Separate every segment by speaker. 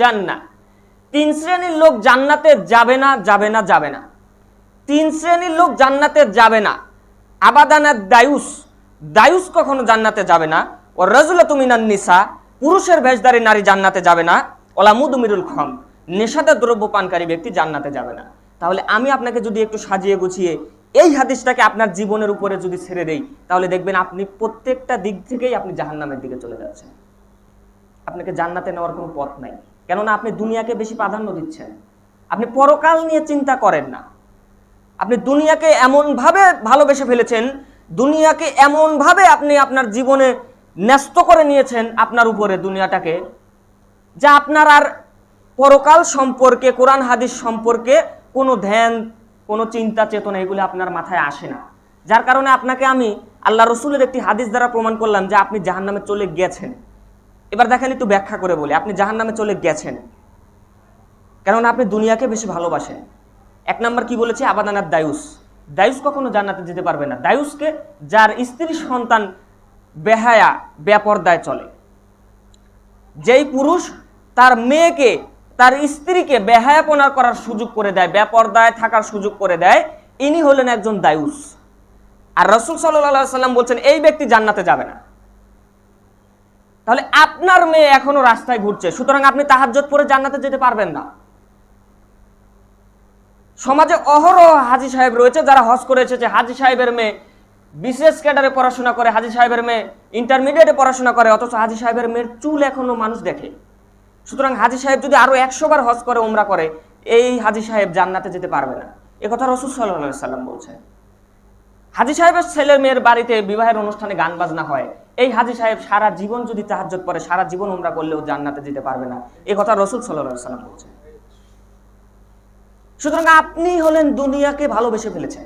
Speaker 1: জান্নাহ। তিন শ্রেণির লোক জান্নাতে যাবে না যাবে না যাবে না। তিন শ্রেণির লোক জান্নাতে যাবে না। আবাদানা দায়ুস। দায়ুস কখনো জান্নাতে যাবে না। ও রজুলা তুমিনান নিসা। পুরুষের ভেষধারী নারী জান্নাতে যাবে না। ওলা মুদুমিরুল খম। নেশাদার দ্রব্য পানকারী ব্যক্তি জান্নাতে যাবে না। তাহলে আমি আপনাকে যদি একটু সাজিয়ে গুছিয়ে এই হাদিসটাকে আপনার জীবনের উপরে যদি ছেড়ে দেই, তাহলে দেখবেন আপনি প্রত্যেকটা দিক থেকেই আপনি জাহান্নামের দিকে চলে যাচ্ছেন। আপনাকে জান্নাতে নেওয়ার কোনো পথ নাই। কেননা আপনি দুনিয়াকে বেশি প্রাধান্য দিচ্ছেন। আপনি পরকাল নিয়ে চিন্তা করেন না। আপনি দুনিয়াকে এমনভাবে ভালোবেসে ফেলেছেন, দুনিয়াকে এমনভাবে আপনি আপনার জীবনে ন্যস্ত করে নিয়েছেন আপনার উপরে দুনিয়াটাকে, যা আপনার আর পরকাল সম্পর্কে, কোরআন, হাদিস সম্পর্কে কোনো ধ্যান, কোনো চিন্তা, চেতনা এগুলো আপনার মাথায় আসে না। যার কারণে আপনাকে আমি আল্লাহ রসুলের একটি হাদিস দ্বারা প্রমাণ করলাম যে আপনি জাহান্নামে চলে গেছেন। এবার দেখেন একটু ব্যাখ্যা করে বলি। আপনি জাহান্নামে চলে গেছেন। কেননা আপনি দুনিয়াকে বেশি ভালোবাসেন। এক নাম্বার কি বলেছে? আবাদানার দায়ুস। দায়ুস কখনো জান্নাতে যেতে পারবে না। দায়ুসকে যার স্ত্রী সন্তান বেহায়া ব্যাপরদায় চলে। যেই পুরুষ তার মেয়েকে, তার স্ত্রীকে বেহায়াপনা করার সুযোগ করে দেয় ব্যাপরদায় থাকার সুযোগ করে দেয়, ইনি হলেন একজন দায়ুস। আর রসুল সাল্লাহ সাল্লাম বলছেন, এই ব্যক্তি জান্নাতে যাবে না। তাহলে আপনার মেয়ে এখনও রাস্তায় ঘুরছে, সুতরাং আপনি তাহাজ্জত পরে জান্নাতে যেতে পারবেন না। সমাজে অহরহ হাজি সাহেব রয়েছে, যারা হজ করে এসেছে হাজি সাহেবের মেয়ে বিশেষ ক্যাডারে পড়াশোনা করে, হাজি সাহেবের মেয়ে ইন্টারমিডিয়েটে পড়াশোনা করে, অথচ হাজি সাহেবের মেয়ের চুল এখনও মানুষ দেখে। সুতরাং হাজি সাহেব যদি আরও একশো বার হজ করে, উমরা করে, এই হাজি সাহেব জান্নাতে যেতে পারবে না। এ কথা রসুল সাল্লাহ সাল্লাম বলছে হাজি সাহেবের ছেলে মেয়ের বাড়িতে বিবাহের অনুষ্ঠানে গান বাজনা হয় এই হাজি সাহেব সারা জীবন যদি তাহাজ্জত পরে সারা জীবন উমরা করলেও জান্নাতে যেতে পারবে না। এ কথা রসুল সাল্লাম বলছে সুতরাং আপনি হলেন দুনিয়াকে ভালোবেসে ফেলেছেন।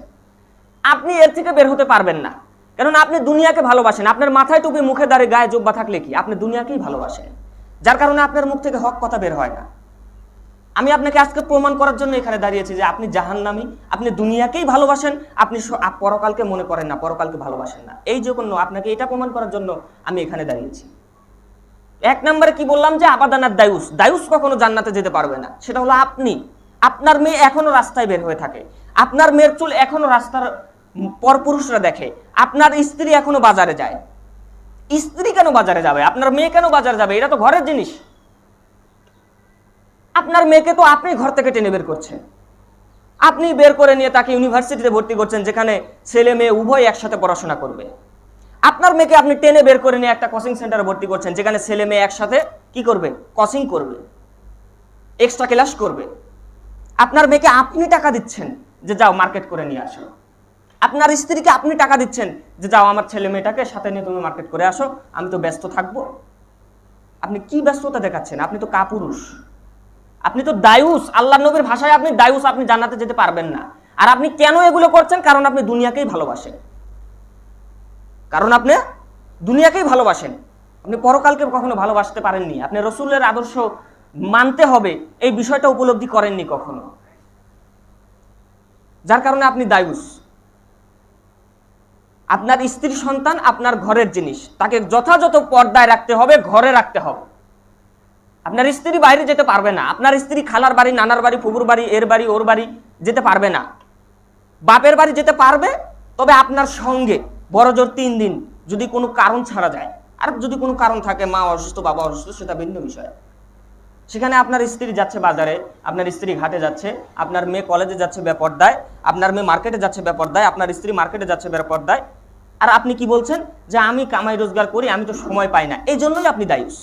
Speaker 1: আপনি এর থেকে বের হতে পারবেন না। কেননা আপনি দুনিয়াকে ভালোবাসেন। আপনার মাথায় টুপি মুখে দাঁড়িয়ে গায়ে জোব্বা থাকলে কি? আপনি দুনিয়াকেই ভালোবাসেন। যার কারণে আপনার মুখ থেকে হক কথা বের হয় না। আমি আপনাকে আজকে প্রমাণ করার জন্য এখানে দাঁড়িয়েছি যে আপনি জাহান্নামি, আপনি দুনিয়াকেই ভালোবাসেন, আপনি পরকালকে মনে করেন না, পরকালকে ভালোবাসেন না। এই জন্য আপনাকে এটা প্রমাণ করার জন্য আমি এখানে দাঁড়িয়েছি। এক নম্বরে কি বললাম যে আবাদানার দায়ুস দায়ুস কখনো জান্নাতে যেতে পারবে না। সেটা হলো আপনি। আপনার মেয়ে এখনও রাস্তায় বের হয়ে থাকে। আপনার মেয়ের চুল এখনও রাস্তার পরপুরুষরা দেখে। আপনার স্ত্রী এখনও বাজারে যায়। স্ত্রী কেন বাজারে যাবে? আপনার মেয়ে কেন বাজারে যাবে? এটা তো ঘরের জিনিস। আপনার মেয়েকে তো আপনি ঘর থেকে টেনে বের করছেন। আপনি বের করে নিয়ে তাকে ইউনিভার্সিটিতে ভর্তি করছেন, যেখানে ছেলে মেয়ে উভয় একসাথে পড়াশোনা করবে। আপনার মেয়েকে আপনি টেনে বের করে নিয়ে একটা কোচিং সেন্টারে ভর্তি করছেন, যেখানে ছেলে মেয়ে একসাথে কি করবে? কোচিং করবে। এক্সট্রা ক্লাস করবে। আপনার মেয়েকে আপনি টাকা দিচ্ছেন যে যাও মার্কেট করে নিয়ে আসো। আপনার স্ত্রীকে আপনি টাকা দিচ্ছেন যে যাও আমার ছেলে মেয়েটাকে সাথে নিয়ে তুমি মার্কেট করে আসো, আমি তো ব্যস্ত থাকব। আপনি কি ব্যস্ততা দেখাচ্ছেন? আপনি তো কাপুরুষ। আপনি তো দায়ুস আল্লাহ নবীর ভাষায় আপনি দায়ুস, আপনি জান্নাতে যেতে পারবেন না। আর আপনি কেন এগুলো করছেন? কারণ আপনি দুনিয়াকেই ভালোবাসেন। কারণ আপনি দুনিয়াকেই ভালোবাসেন। আপনি পরকালকে কখনো ভালোবাসতে পারেননি। আপনি রসুলের আদর্শ মানতে হবে, এই বিষয়টা উপলব্ধি করেননি কখনো। যার কারণে আপনি দায়ুস। আপনার স্ত্রী সন্তান আপনার ঘরের জিনিস। তাকে যথাযথ পর্দায় রাখতে হবে, ঘরে রাখতে হবে। আপনার স্ত্রী বাইরে যেতে পারবে না, আপনার স্ত্রী খালার বাড়ি, নানার বাড়ি, ফুবুর বাড়ি, এর বাড়ি, ওর বাড়ি যেতে পারবে না। বাপের বাড়ি যেতে পারবে, তবে আপনার সঙ্গে বড় জোর তিন দিন যদি কোনো কারণ ছাড়া যায়, আর যদি কোনো কারণ থাকে, মা অসুস্থ, বাবা অসুস্থ, সেটা ভিন্ন বিষয়। সেখানে আপনার স্ত্রী যাচ্ছে বাজারে, আপনার স্ত্রী ঘাটে যাচ্ছে, আপনার মেয়ে কলেজে যাচ্ছে বেপর্দায়, আপনার মেয়ে মার্কেটে যাচ্ছে বেপর্দায়, আপনার স্ত্রী মার্কেটে যাচ্ছে বেপর্দায়। আর আপনি কি বলছেন? যে আমি কামাই রোজগার করি, আমি তো সময় পাই না। এই জন্যই আপনি দায়ুস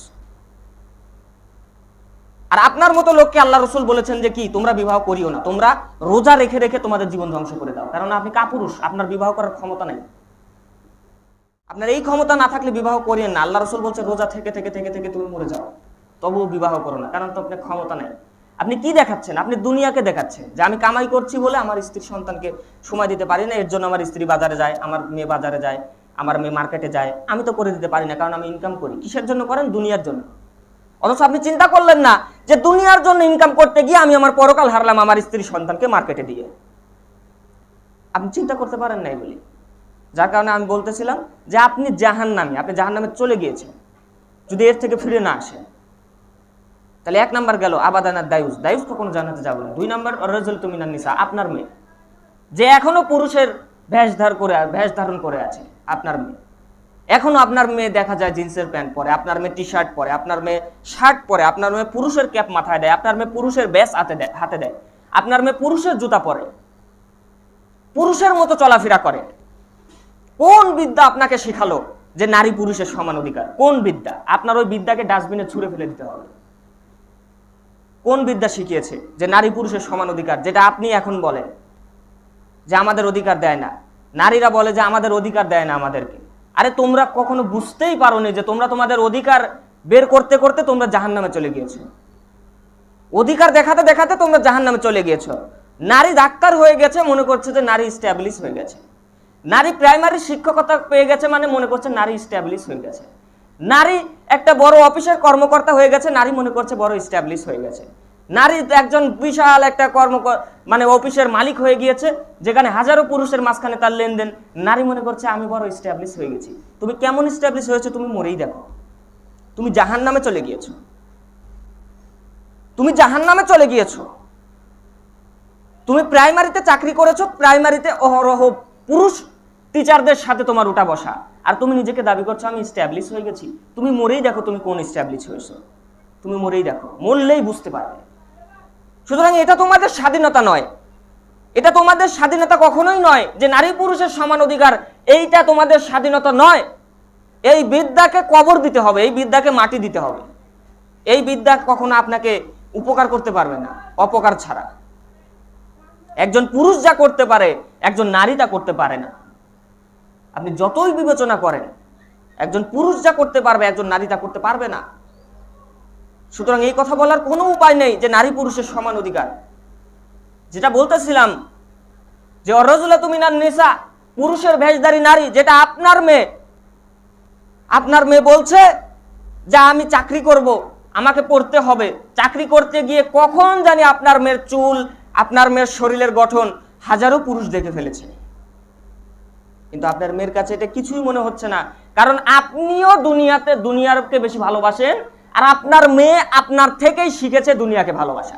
Speaker 1: আর আপনার মতো লোককে আল্লাহ রসুল বলেছেন যে কি, তোমরা বিবাহ করিও না। তোমরা রোজা রেখে রেখে তোমাদের জীবন ধ্বংস করে দাও। কারণ আপনি কাপুরুষ, আপনার বিবাহ করার ক্ষমতা নেই। আপনার এই ক্ষমতা না থাকলে বিবাহ করিয়েন না। আল্লাহ রসুল বলছে রোজা থেকে থেকে থেকে থেকে তুমি মরে যাও। তবুও বিবাহ করো না, কারণ তো আপনার ক্ষমতা নেই। আপনি কি দেখাচ্ছেন? আপনি দুনিয়াকে দেখাচ্ছেন। যে আমি কামাই করছি বলে আমার স্ত্রীর সন্তানকে সময় দিতে পারি না, এর জন্য আমার স্ত্রী বাজারে যায়, আমার মেয়ে বাজারে যায়, আমার মেয়ে মার্কেটে যায়। আমি তো করে দিতে পারি না, কারণ আমি ইনকাম করি। কিসের জন্য করেন? দুনিয়ার জন্য। অথচ আপনি চিন্তা করলেন না যে দুনিয়ার জন্য ইনকাম করতে গিয়ে আমি আমার পরকাল হারলাম আমার স্ত্রী সন্তানকে মার্কেটে দিয়ে। আপনি চিন্তা করতে পারেন না এগুলি যার কারণে আমি বলতেছিলাম যে আপনি জাহান নামে আপনি জাহান নামে চলে গিয়েছেন। যদি এর থেকে ফিরে না আসেন, তাহলে এক নাম্বার গেল আবাদানা দায়ুস। দায়ুস কখনো জান্নাতে যাবে না। দুই নাম্বার রেজল তুমিনান নিসা, আপনার মেয়ে। যে এখনও পুরুষের ভেষ ধার করে ভেষ ধারণ করে আছে, আপনার মেয়ে। এখনও আপনার মেয়ে দেখা যায় জিন্সের প্যান্ট পরে, আপনার মেয়ে টি শার্ট পরে, আপনার মেয়ে শার্ট পরে, আপনার মেয়ে পুরুষের ক্যাপ মাথায় দেয়, আপনার মেয়ে পুরুষের ব্যাস হাতে দেয় হাতে দেয়। আপনার মেয়ে পুরুষের জুতা পরে, পুরুষের মতো চলাফেরা করে। কোন বিদ্যা আপনাকে শেখালো যে নারী পুরুষের সমান অধিকার? কোন বিদ্যা? আপনার ওই বিদ্যাকে ডাস্টবিনে ছুঁড়ে ফেলে দিতে হবে। কোন বিদ্যা শিখিয়েছে যে নারী পুরুষের সমান অধিকার? যেটা আপনি এখন বলেন যে আমাদের অধিকার দেয় না। নারীরা বলে যে আমাদের অধিকার দেয় না আমাদেরকে। আরে তোমরা কখনো বুঝতেই পারো যে তোমরা তোমাদের অধিকার বের করতে করতে তোমরা জাহান নামে চলে গিয়েছো। অধিকার দেখাতে দেখাতে তোমরা জাহান নামে চলে গিয়েছো। নারী ডাক্তার হয়ে গেছে, মনে করছে যে নারী স্ট্যাবলিশ হয়ে গেছে। নারী প্রাইমারি শিক্ষকতা পেয়ে গেছে মানে মনে করছে নারী স্ট্যাবলিশ হয়ে গেছে। নারী একটা বড় অফিসের কর্মকর্তা হয়ে গেছে, নারী মনে করছে বড় স্ট্যাবলিশ হয়ে গেছে। নারী একজন বিশাল একটা কর্ম মানে অফিসের মালিক হয়ে গিয়েছে, যেখানে হাজারো পুরুষের মাঝখানে তার লেনদেন। নারী মনে করছে, আমি বড় স্ট্যাবলিশ হয়ে গেছি। তুমি কেমন স্ট্যাবলিশ হয়েছে তুমি মরেই দেখো। তুমি জাহান নামে চলে গিয়েছো। তুমি জাহান নামে চলে গিয়েছো। তুমি প্রাইমারিতে চাকরি করেছ, প্রাইমারিতে অহরহ পুরুষ টিচারদের সাথে তোমার উঠা বসা। আর তুমি নিজেকে দাবি করছ, আমি স্ট্যাবলিশ হয়ে গেছি। তুমি মরেই দেখো তুমি কোন স্ট্যাবলিশ হয়েছো। তুমি মরেই দেখো। মরলেই বুঝতে পারবে। সুতরাং এটা তোমাদের স্বাধীনতা নয়। এটা তোমাদের স্বাধীনতা কখনোই নয় যে নারী পুরুষের সমান অধিকার, এইটা তোমাদের স্বাধীনতা নয়। এই বিদ্যাকে কবর দিতে হবে, এই বিদ্যাকে মাটি দিতে হবে। এই বিদ্যা কখনো আপনাকে উপকার করতে পারবে না, অপকার ছাড়া। একজন পুরুষ যা করতে পারে, একজন নারী তা করতে পারে না। আপনি যতই বিবেচনা করেন, একজন পুরুষ যা করতে পারবে, একজন নারী তা করতে পারবে না। সুতরাং এই কথা বলার কোনো উপায় নেই যে নারী পুরুষের সমান অধিকার। যেটা বলতেছিলাম যে অরজুলা তুমি না নেশা, পুরুষের ভেষধারী নারী, যেটা আপনার মেয়ে। আপনার মেয়ে বলছে যে আমি চাকরি করব, আমাকে পড়তে হবে। চাকরি করতে গিয়ে কখন জানি আপনার মেয়ের চুল, আপনার মেয়ের শরীরের গঠন হাজারো পুরুষ দেখে ফেলেছে। কিন্তু আপনার মেয়ের কাছে এটা কিছুই মনে হচ্ছে না। কারণ আপনিও দুনিয়াতে দুনিয়ারকে বেশি ভালোবাসেন আর আপনার মেয়ে আপনার থেকেই শিখেছে দুনিয়াকে ভালোবাসা।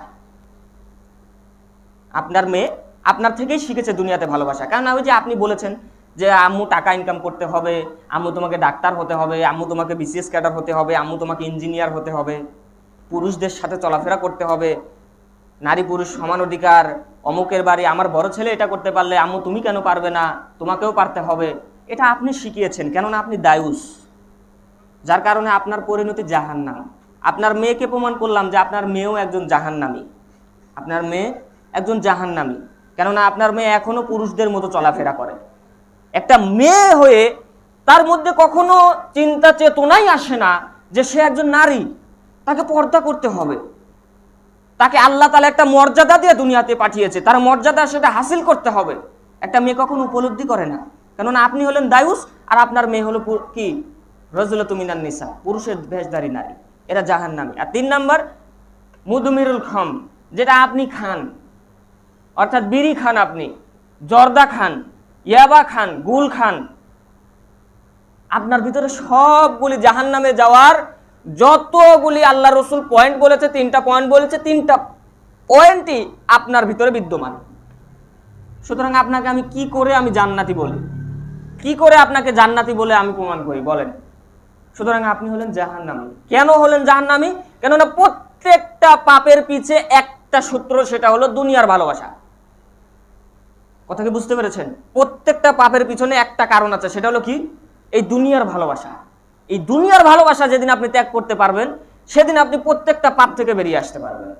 Speaker 1: আপনার মেয়ে আপনার থেকেই শিখেছে দুনিয়াতে ভালোবাসা। কারণ ওই যে আপনি বলেছেন যে, আম্মু, টাকা ইনকাম করতে হবে, আম্মু তোমাকে ডাক্তার হতে হবে, আম্মু তোমাকে বিসিএস ক্যাডার হতে হবে, আম্মু তোমাকে ইঞ্জিনিয়ার হতে হবে, পুরুষদের সাথে চলাফেরা করতে হবে, নারী পুরুষ সমান অধিকার, অমুকের বাড়ি, আমার বড় ছেলে এটা করতে পারলে, আম্মু তুমি কেন পারবে না? তোমাকেও পারতে হবে। এটা আপনি শিখিয়েছেন, কেননা আপনি দায়ুস। যার কারণে আপনার পরিণতি জাহান্নাম। আপনার মেয়েকে প্রমাণ করলাম যে আপনার মেয়েও একজন জাহান্নামী। আপনার মেয়ে একজন জাহান্নামী। কেননা আপনার মেয়ে এখনও পুরুষদের মতো চলাফেরা করে। একটা মেয়ে হয়ে তার মধ্যে কখনো চিন্তা চেতনাই আসে না যে সে একজন নারী। তাকে পর্দা করতে হবে। তাকে আল্লাহ তালা একটা মর্যাদা দিয়ে দুনিয়াতে পাঠিয়েছে। তার মর্যাদা সেটা হাসিল করতে হবে। একটা মেয়ে কখনো উপলব্ধি করে না। কেননা আপনি হলেন দায়ুস আর আপনার মেয়ে হলো কি? রজুল তুমিনান নিসা, পুরুষের ভেষধারী নারী, এরা জাহান নামে আর তিন নাম্বার, মুদমিরুল খম, যেটা আপনি খান। অর্থাৎ বিড়ি খান আপনি, জর্দা খান, ইয়াবা খান, গুল খান। আপনার ভিতরে সবগুলি জাহান নামে যাওয়ার যতগুলি আল্লাহ রসুল পয়েন্ট বলেছে, তিনটা পয়েন্ট বলেছে, তিনটা পয়েন্টই আপনার ভিতরে বিদ্যমান। সুতরাং আপনাকে আমি কি করে আমি জান্নাতি বলি? কি করে আপনাকে জান্নাতি বলে আমি প্রমাণ করি? বলেন। সুতরাং আপনি হলেন জাহান্নামী। কেন হলেন জাহান্নামী? কেননা প্রত্যেকটা পাপের পিছে একটা সূত্র, সেটা হলো দুনিয়ার ভালোবাসা। কথা কি বুঝতে পেরেছেন? প্রত্যেকটা পাপের পিছনে একটা কারণ আছে, সেটা হলো কি? এই দুনিয়ার ভালোবাসা। এই দুনিয়ার ভালোবাসা যেদিন আপনি ত্যাগ করতে পারবেন, সেদিন আপনি প্রত্যেকটা পাপ থেকে বেরিয়ে আসতে পারবেন।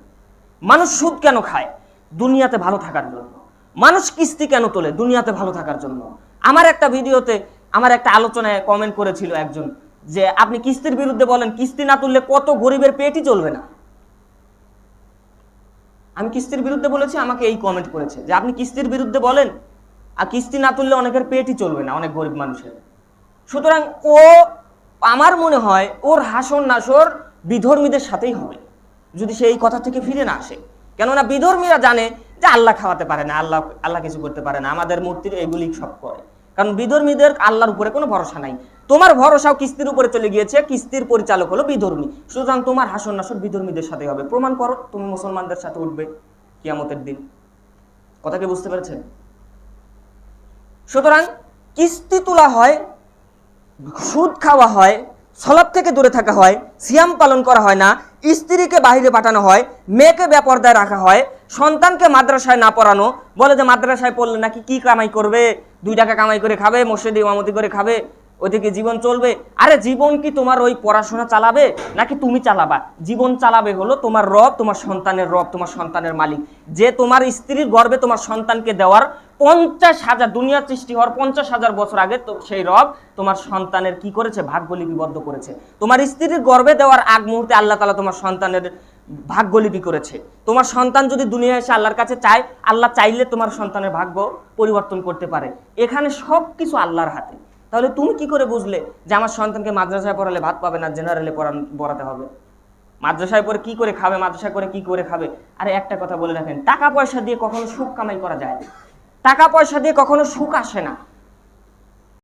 Speaker 1: মানুষ সুদ কেন খায়? দুনিয়াতে ভালো থাকার জন্য। মানুষ কিস্তি কেন তোলে? দুনিয়াতে ভালো থাকার জন্য। আমার একটা ভিডিওতে, আমার একটা আলোচনায় কমেন্ট করেছিল একজন যে আপনি কিস্তির বিরুদ্ধে বলেন, কিস্তি না তুললে কত গরিবের পেটই চলবে না। আমি কিস্তির বিরুদ্ধে বলেছি, আমাকে এই কমেন্ট করেছে যে আপনি কিস্তির বিরুদ্ধে বলেন, আর কিস্তি না তুললে অনেকের পেটই চলবে না, অনেক গরিব মানুষের। সুতরাং ও, আমার মনে হয়, ওর হাসর নাসর বিধর্মীদের সাথেই হবে, যদি সে এই কথা থেকে ফিরে না আসে। কেননা বিধর্মীরা জানে যে আল্লাহ খাওয়াতে পারে না, আল্লাহ আল্লাহ কিছু করতে পারে না, আমাদের মূর্তির এগুলি সব করে। কারণ বিধর্মীদের আল্লাহর উপরে কোনো ভরসা নাই। তোমার ভরসাও কিস্তির উপরে চলে গিয়েছে, কিস্তির পরিচালক হলো বিধর্মী। সুতরাং তোমার হাসন নাসর বিধর্মীদের সাথে হবে। প্রমাণ করো, তুমি মুসলমানদের সাথে উঠবে কিয়ামতের দিন। কথা কি বুঝতে পেরেছেন? সুতরাং কিস্তি তোলা হয়, সুদ খাওয়া হয়, সলাপ থেকে দূরে থাকা হয়, সিয়াম পালন করা হয় না, স্ত্রীকে বাইরে পাঠানো হয়, মেয়েকে বেপর্দায় রাখা হয়, সন্তানকে মাদ্রাসায় না পড়ানো, বলে যে মাদ্রাসায় পড়লে নাকি কি কামাই করবে? দুই টাকা কামাই করে খাবে, মসজিদে ইমামতি করে খাবে ওইদিকে জীবন চলবে। আরে জীবন কি তোমার ওই পড়াশোনা চালাবে? নাকি তুমি চালাবা? জীবন চালাবে হলো তোমার রব, তোমার সন্তানের রব, তোমার সন্তানের মালিক। যে তোমার স্ত্রীর গর্বে তোমার সন্তানকে দেওয়ার পঞ্চাশ হাজার দুনিয়া সৃষ্টি হওয়ার পঞ্চাশ হাজার বছর আগে তো সেই রব তোমার সন্তানের কি করেছে? ভাগ্য লিপিবদ্ধ করেছে। তোমার স্ত্রীর গর্বে দেওয়ার আগ মুহূর্তে আল্লাহ তালা তোমার সন্তানের ভাগ্যলিপি করেছে। তোমার সন্তান যদি দুনিয়া এসে আল্লাহর কাছে চায়, আল্লাহ চাইলে তোমার সন্তানের ভাগ্য পরিবর্তন করতে পারে। এখানে সব কিছু আল্লাহর হাতে। তাহলে তুমি কি করে বুঝলে যে আমার সন্তানকে মাদ্রাসায় পড়ালে ভাত পাবে না জেনারেলে পড়ান, পড়াতে হবে? মাদ্রাসায় পরে কি করে খাবে, মাদ্রাসায় করে কি করে খাবে? আরে একটা কথা বলে রাখেন, টাকা পয়সা দিয়ে কখনো সুখ কামাই করা যায় টাকা পয়সা দিয়ে কখনো সুখ আসে না।